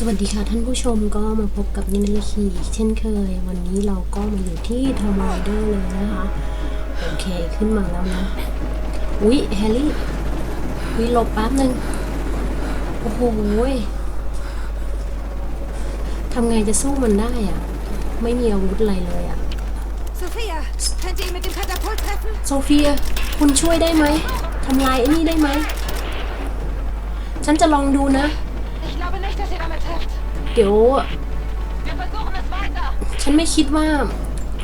สวัสดีค่ะท่านผู้ชมก็มาพบกับนินลคีอีกเช่นเคย วันนี้เราก็มาอยู่ที่ทอมไรเดอร์เลยนะคะ โอเคขึ้นมาแล้วนะ อุ๊ยแฮร์รี่วิหลบแป๊บหนึ่งโอ้โหยทำไงจะสู้มันได้อะไม่มีอาวุธอะไรเลยอะ Sophia, könnt ihr ihn mit dem Katapult treffen? โซเฟีย คุณช่วยได้ไหมทำลายไอ้นี่ได้ไหม ฉันจะลองดูนะ เดี๋ยว ฉันไม่คิดว่า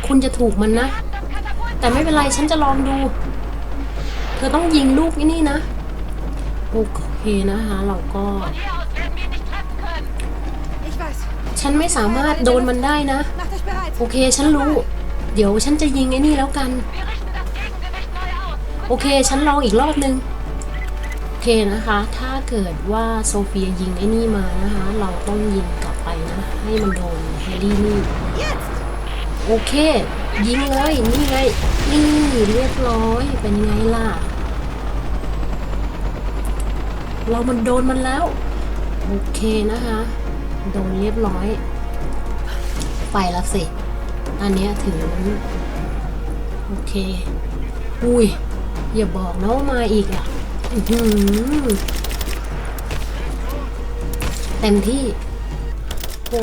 คุณจะถูกมันนะ แต่ไม่เป็นไรฉันจะลองดู เธอต้องยิงลูกนี่นี่นะ โอเคนะคะ เราก็ ฉันไม่สามารถโดนมันได้นะ โอเคฉันรู้ เดี๋ยวฉันจะยิงไอ้นี่แล้วกัน โอเค ฉันลองอีกรอบนึง เคนะคะ ถ้าเกิดว่าโซเฟียยิงไอ้นี่มานะคะ เราต้องยิงกลับไปนะ ให้มันโดนแฮร์รี่นี่ โอเค ยิงเลย นี่ไง นี่เรียบร้อย เป็นไงล่ะ เรามันโดนมันแล้ว โอเคนะคะ โดนเรียบร้อย ไปแล้วสิ อันนี้ถึง โอเค อุ้ย อย่าบอกนะว่ามาอีกอะ เต็มที่โอ้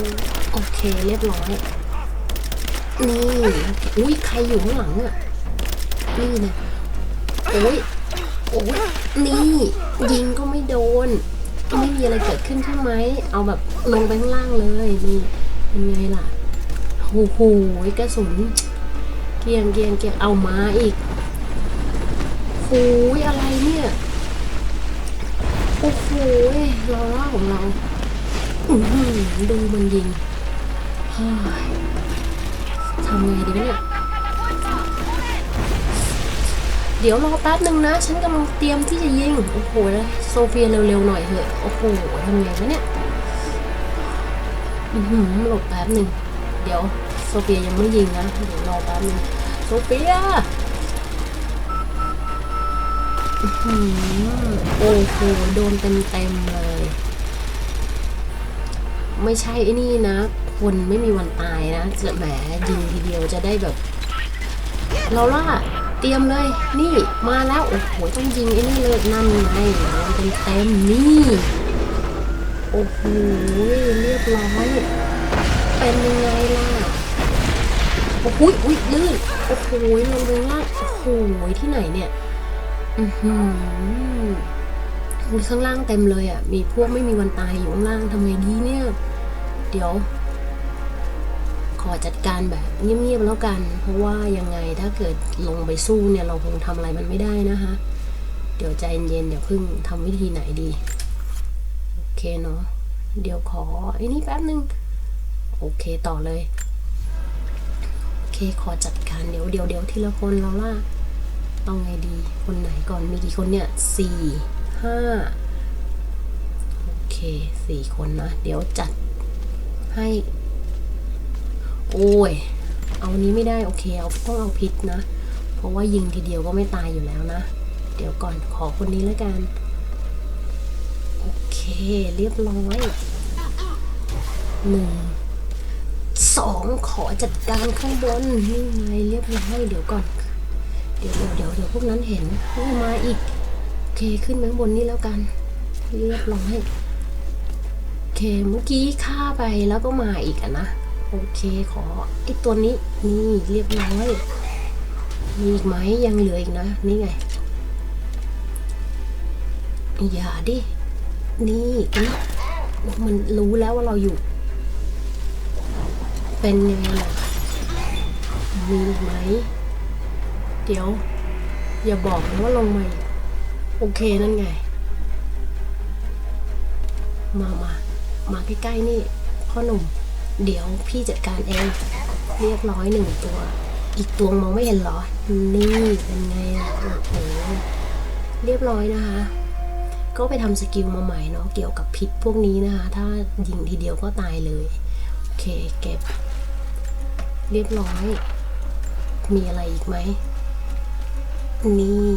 โอเคเรียบร้อย นี่ อุ้ยใครอยู่ข้างหลังอะ นี่นะโอ้ยโอ้ยนี่ ยิงก็ไม่โดน ไม่มีอะไรเกิดขึ้นใช่ไหม เอาแบบลงไปข้างล่างเลย นี่เป็นไงล่ะโอ้โหกระสุน เกียงเกียงเกียงเอามาอีกโอ้ยอะไรเนี่ย โอ้โหลอร่าของเราอืดูมันยิงทำไงดีเนี่ย เดี๋ยวรอแป๊บหนึ่งนะ ฉันกำลังเตรียมที่จะยิง โอ้โหแล้วโซเฟียเร็วๆหน่อยเถอะ โอ้โหทำไงวะเนี่ย อือหือหลบแป๊บหนึ่ง เดี๋ยวโซเฟียยังไม่ยิงนะ เดี๋ยวรอแป๊บหนึงโซเฟีย โอ้โหโดนเต็มๆเลย ไม่ใช่ไอ้นี่นะ คนไม่มีวันตายนะจะแหมยิงทีเดียวจะได้แบบ เราล่ะเตรียมเลย นี่มาแล้วโอ้โหต้องยิงไอ้นี่เลยนั่นไงโดนเต็มๆนี่โอ้โหเรียบร้อยเป็นยังไงล่ะโอ้โหอุ้ยลื่นโอ้โหลงไปล่างโอ้โหที่ไหนเนี่ย อือหืออุ๊ยข้างล่างเต็มเลยอะ มีพวกไม่มีวันตายอยู่ข้างล่างทำไงดีเนี่ย เดี๋ยว ขอจัดการแบบเงียบๆแล้วกัน เพราะว่ายังไงถ้าเกิดลงไปสู้เนี่ย เราคงทำอะไรมันไม่ได้นะคะ เดี๋ยวใจเย็นๆเดี๋ยวพึ่งทำวิธีไหนดี โอเคเนาะ เดี๋ยวขอไอ้นี่แป๊บนึง โอเคต่อเลย โอเคขอจัดการเดี๋ยวเดี๋ยวเดี๋ยวทีละคนเราล่ะ เอาไงดี คนไหนก่อนมีกี่คนเนี่ยสี่ห้าโอเคสี่คนนะ เดี๋ยวจัดให้ โอ้ย เอานี้ไม่ได้ โอเค เอาต้องเอาพิษนะ เพราะว่ายิงทีเดียวก็ไม่ตายอยู่แล้วนะ เดี๋ยวก่อนขอคนนี้แล้วกัน โอเค เรียบร้อยหนึ่งสองขอจัดการข้างบนนี่ไงเรียบร้อยเดี๋ยวก่อน เดี๋ยวเดี๋ยวเดี๋ยวเดี๋ยวพวกนั้นเห็นนี่มาอีกโอเคขึ้นไปข้างบนนี่แล้วกัน เรียบร้อยโอเคเมื่อกี้ฆ่าไปแล้วก็มาอีกอะนะโอเคขอไอตัวนี้นี่เรียบร้อยมีอีกไหมยังเหลืออีกนะ นี่ไงอย่าดิ นี่มันรู้แล้วว่าเราอยู่ เป็นยังไงล่ะมีอีกไหม เดี๋ยว อย่าบอกนะว่าลงมาโอเคนั่นไง มามามาใกล้ๆนี่พ่อหนุ่ม เดี๋ยวพี่จัดการเอง เรียบร้อยหนึ่งตัว อีกตัวมองไม่เห็นเหรอ นี่เป็นไงล่ะโอ้โหเรียบร้อยนะคะ ก็ไปทำสกิลมาใหม่เนาะเกี่ยวกับพิษพวกนี้นะคะ ถ้ายิงทีเดียวก็ตายเลยโอเคเก็บ เรียบร้อย มีอะไรอีกไหม นี่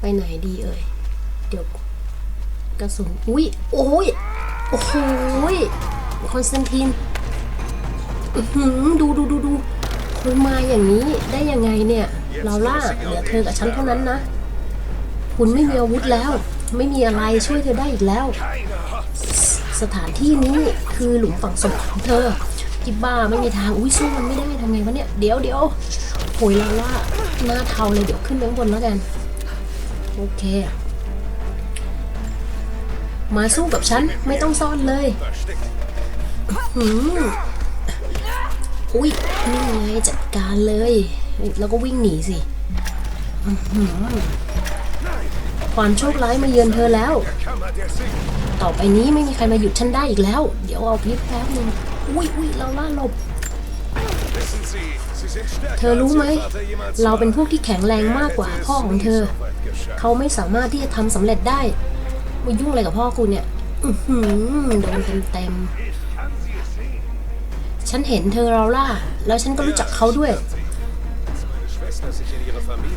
ไปไหนดีเอ่ย เดี๋ยวกระสุน อุ้ย โอ้ย โอ้โหยคอนสแตนตินดูดูดูดูคุณมาอย่างนี้ได้ยังไงเนี่ยลาล่าเหลือเธอกับฉันเท่านั้นนะ คุณไม่มีอาวุธแล้ว ไม่มีอะไรช่วยเธอได้อีกแล้ว สถานที่นี้คือหลุมฝังศพของเธอจิบ้าไม่มีทางอุ้ยสู้มันไม่ได้ทำไงวะเนี่ย เดี๋ยวเดี๋ยว โหยลาล่าหน้าเทาเลยเดี๋ยวขึ้นไปข้างบนแล้วกัน โอเค มาสู้กับฉัน ไม่ต้องซ่อนเลยหืมอุ้ยนี่ไงจัดการเลย แล้วก็วิ่งหนีสิความโชคร้ายมาเยือนเธอแล้ว ต่อไปนี้ไม่มีใครมาหยุดฉันได้อีกแล้ว เดี๋ยวเอาพริบแป๊บนึงอุ้ยอุ้ยเราล่าหลบ เธอรู้ไหม เราเป็นพวกที่แข็งแรงมากกว่าพ่อของเธอ เขาไม่สามารถที่จะทำสำเร็จได้มายุ่งอะไรกับพ่อกูเนี่ยโดนเต็มเต็มฉันเห็นเธอเราล่า แล้วฉันก็รู้จักเขาด้วย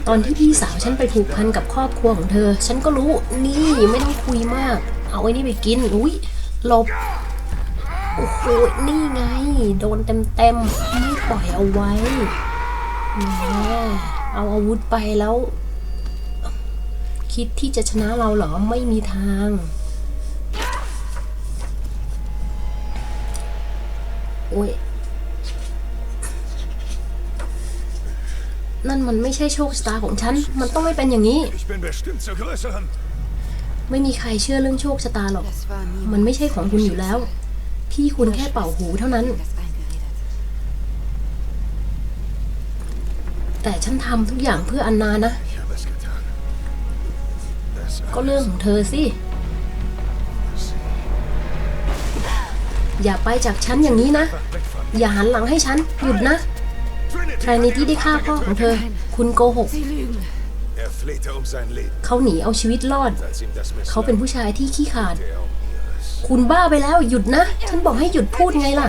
ตอนที่พี่สาวฉันไปผูกพันกับครอบครัวของเธอ ฉันก็รู้ นี่ไม่ต้องคุยมาก เอาไอ้นี่ไปกิน อุ้ยหลบ โอ้โห นี่ไง โดนเต็มๆ ไม่ปล่อยเอาไว้แหมเอาอาวุธไปแล้ว คิดที่จะชนะเราเหรอ ไม่มีทาง โอ้ย นั่นมันไม่ใช่โชคชะตาของฉัน มันต้องไม่เป็นอย่างนี้ ไม่มีใครเชื่อเรื่องโชคชะตาหรอก มันไม่ใช่ของคุณอยู่แล้ว พี่คุณแค่เป่าหูเท่านั้น แต่ฉันทำทุกอย่างเพื่ออันนานะ ก็เรื่องของเธอสิ อย่าไปจากฉันอย่างนี้นะ อย่าหันหลังให้ฉัน หยุดนะ Trinity. ใครในที่ได้ฆ่าพ่อของเธอ คุณโกหก เขาหนีเอาชีวิตรอด เขาเป็นผู้ชายที่ขี้ขลาด คุณบ้าไปแล้วหยุดนะ ฉันบอกให้หยุดพูดไงล่ะ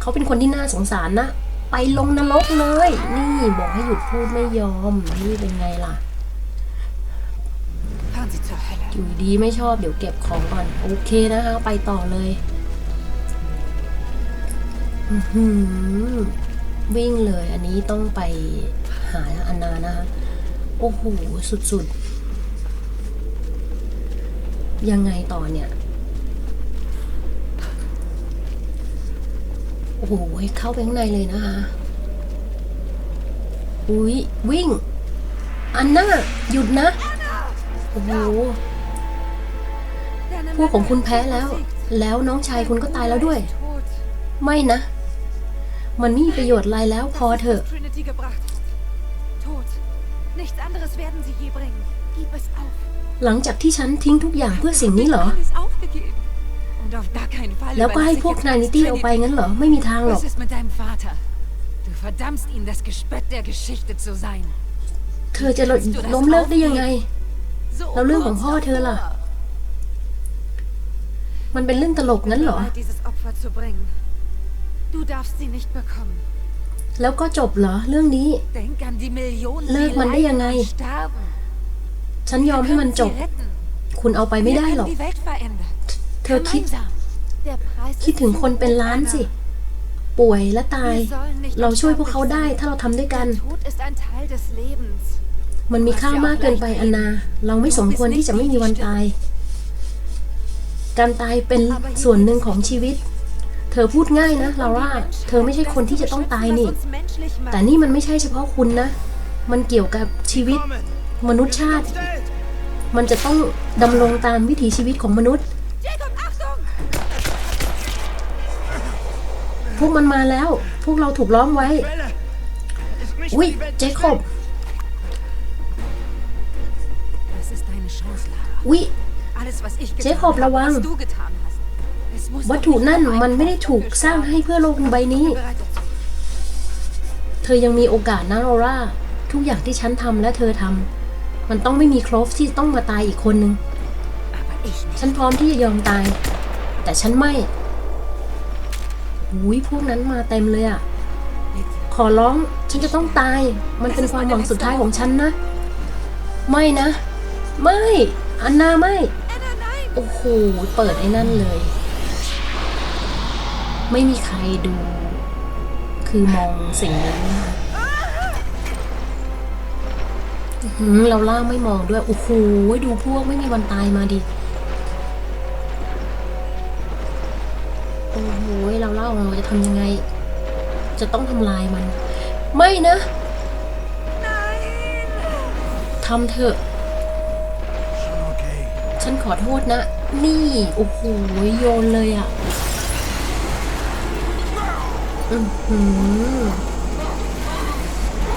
เขาเป็นคนที่น่าสงสารนะ ไปลงนรกเลย นี่บอกให้หยุดพูดไม่ยอม นี่เป็นไงล่ะ อยู่ดีไม่ชอบเดี๋ยวเก็บของก่อน โอเคนะคะ ไปต่อเลยวิ่งเลย อันนี้ต้องไปหาอันนานะคะ โอ้โห สุดๆ ยังไงต่อเนี่ย โอ้โหเข้าไปข้างในเลยนะคะ อุ้ยวิ่ง อันน่าหยุดนะ โอ้โหพวกของคุณแพ้แล้ว แล้วน้องชายคุณก็ตายแล้วด้วย ไม่นะ มันไม่มีประโยชน์อะไรแล้วพอเถอะ Nichts anderes werden sie je bringen. Gib es auf. หลังจากที่ฉันทิ้งทุกอย่างเพื่อสิ่งนี้เหรอ แล้วก็ให้พวกนายนิตี้เอาไปงั้นเหรอ ไม่มีทางหรอก เธอจะล้มเลิกได้ยังไง แล้วเรื่องของพ่อเธอล่ะ มันเป็นเรื่องตลกงั้นเหรอ แล้วก็จบเหรอเรื่องนี้ เลิกมันได้ยังไง ฉันยอมให้มันจบ คุณเอาไปไม่ได้หรอก เธอคิด คิดถึงคนเป็นล้านสิ ป่วยและตาย เราช่วยพวกเขาได้ถ้าเราทำด้วยกัน มันมีค่ามากเกินไปอันนา เราไม่สมควรที่จะไม่มีวันตาย การตายเป็นส่วนหนึ่งของชีวิตเธอพูดง่ายนะลาร่า เธอไม่ใช่คนที่จะต้องตายนี่ แต่นี่มันไม่ใช่เฉพาะคุณนะ มันเกี่ยวกับชีวิต มนุษยชาติ มันจะต้องดำรงตามวิถีชีวิตของมนุษย์ พวกมันมาแล้ว พวกเราถูกล้อมไว้ อุ้ยเจคอบอุ้ย Alles, was ich getan Jacob, habe, Lawang. was du getan hast. Es muss วัตถุนั่นมันไม่ได้ถูกสร้างให้เพื่อโลกใบนี้ เธอยังมีโอกาสนะลอร่าทุกอย่างที่ฉันทำและเธอทำ มันต้องไม่มีโครบที่ต้องมาตายอีกคนนึง ฉันพร้อมที่จะยอมตาย แต่ฉันไม่หุยพวกนั้นมาเต็มเลยอะขอร้องฉันจะต้องตาย มันเป็นความหวังสุดท้ายของฉันนะ ไม่นะ ไม่ อันนาไม่ โอ้โห เปิดไอ้นั่นเลย ไม่มีใครดู คือมองสิ่งนั้นนะคะ เราล่าไม่มองด้วย โอ้โหดูพวกไม่มีวันตายมาดิ โอ้โหเราเล่าเราจะทำยังไง จะต้องทำลายมัน ไม่นะทำเถอะ ฉันขอโทษนะ นี่ โอ้โหโยนเลยอะ่ะอือหือ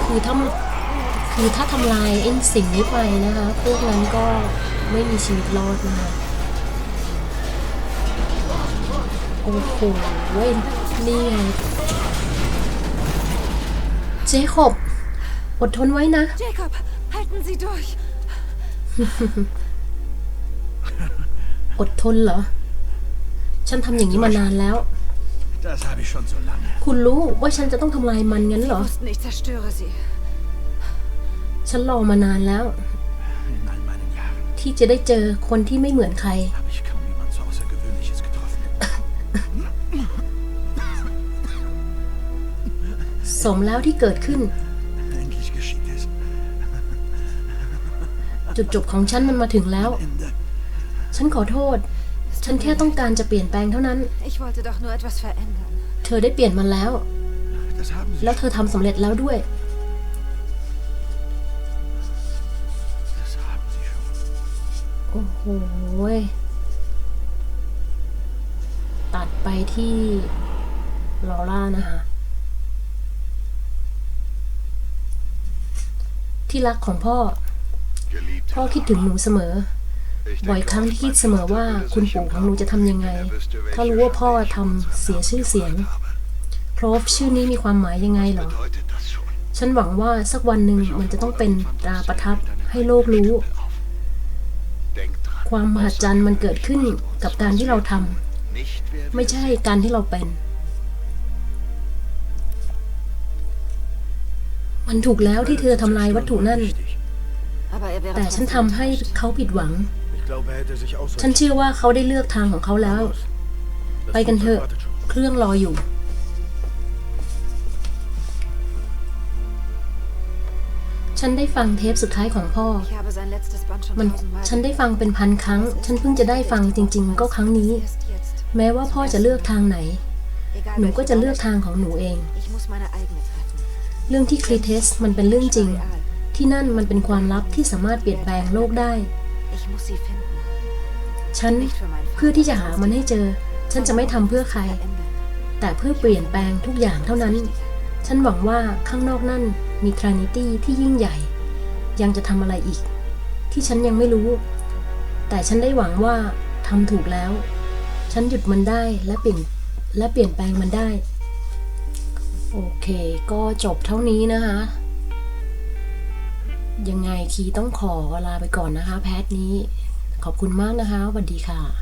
คือถ้า คือถ้าทำลายไอ้สิ่งนี้ไปนะคะ พวกนั้นก็ไม่มีชีวิตรอดนะคะโอ้โหเว้ยนี่ไงเจคอบอดทนไว้นะ Jacob, halten Sie durch! อดทนเหรอ ฉันทำอย่างนี้มานานแล้ว Das habe ich schon so lange. คุณรู้ว่าฉันจะต้องทำลายมันงั้นเหรอ ฉันรอมานานแล้ว In all meinen Jahren ที่จะได้저คนที่ไม่เหมือนใคร habe ich kaum jemand so Außergewöhnliches getroffen. สมแล้วที่เกิดขึ้น Endlich geschieht es. จุดจบของฉันมันมาถึงแล้ว Ende. ฉันขอโทษ Es ฉัน tut แค่ mir ต้อง leid. การจะเปลี่ยนแปลงเท่านั้น Ich wollte doch nur etwas verändern. เธอได้เปลี่ยนมันแล้ว Das haben sie. แล้วเธอทำสำเร็จแล้วด้วย ไปที่ลอร่านะคะที่รักของพ่อ พ่อคิดถึงหนูเสมอ บ่อยครั้งที่คิดเสมอว่าคุณปู่ของหนูจะทำยังไง ถ้ารู้ว่าพ่อทำเสียชื่อเสียงโครฟชื่อนี้มีความหมายยังไงเหรอ ฉันหวังว่าสักวันหนึ่งมันจะต้องเป็นตราประทับให้โลกรู้ ความมหัศจรรย์มันเกิดขึ้นกับการที่เราทำ ไม่ใช่การที่เราเป็น มันถูกแล้วที่เธอทำลายวัตถุนั่น แต่ฉันทำให้เขาผิดหวัง ฉันเชื่อว่าเขาได้เลือกทางของเขาแล้ว ไปกันเถอะ เครื่องรออยู่ฉันได้ฟังเทปสุดท้ายของพ่อ มัน ฉันได้ฟังเป็นพันครั้ง ฉันเพิ่งจะได้ฟังจริง ๆ ก็ครั้งนี้ แม้ว่าพ่อจะเลือกทางไหน หนูก็จะเลือกทางของหนูเอง เรื่องที่คลีเทสมันเป็นเรื่องจริง ที่นั่นมันเป็นความลับที่สามารถเปลี่ยนแปลงโลกได้ ฉันเพื่อที่จะหามันให้เจอ ฉันจะไม่ทำเพื่อใคร แต่เพื่อเปลี่ยนแปลงทุกอย่างเท่านั้น ฉันหวังว่าข้างนอกนั่นมีทรานิตี้ที่ยิ่งใหญ่ ยังจะทำอะไรอีก ที่ฉันยังไม่รู้ แต่ฉันได้หวังว่าทำถูกแล้ว ฉันหยุดมันได้และเปลี่ยนและเปลี่ยนแปลงมันได้ โอเค ก็จบเท่านี้นะคะ ยังไงคีต้องขอลาไปก่อนนะคะ แพทนี้ ขอบคุณมากนะคะสวัสดีค่ะ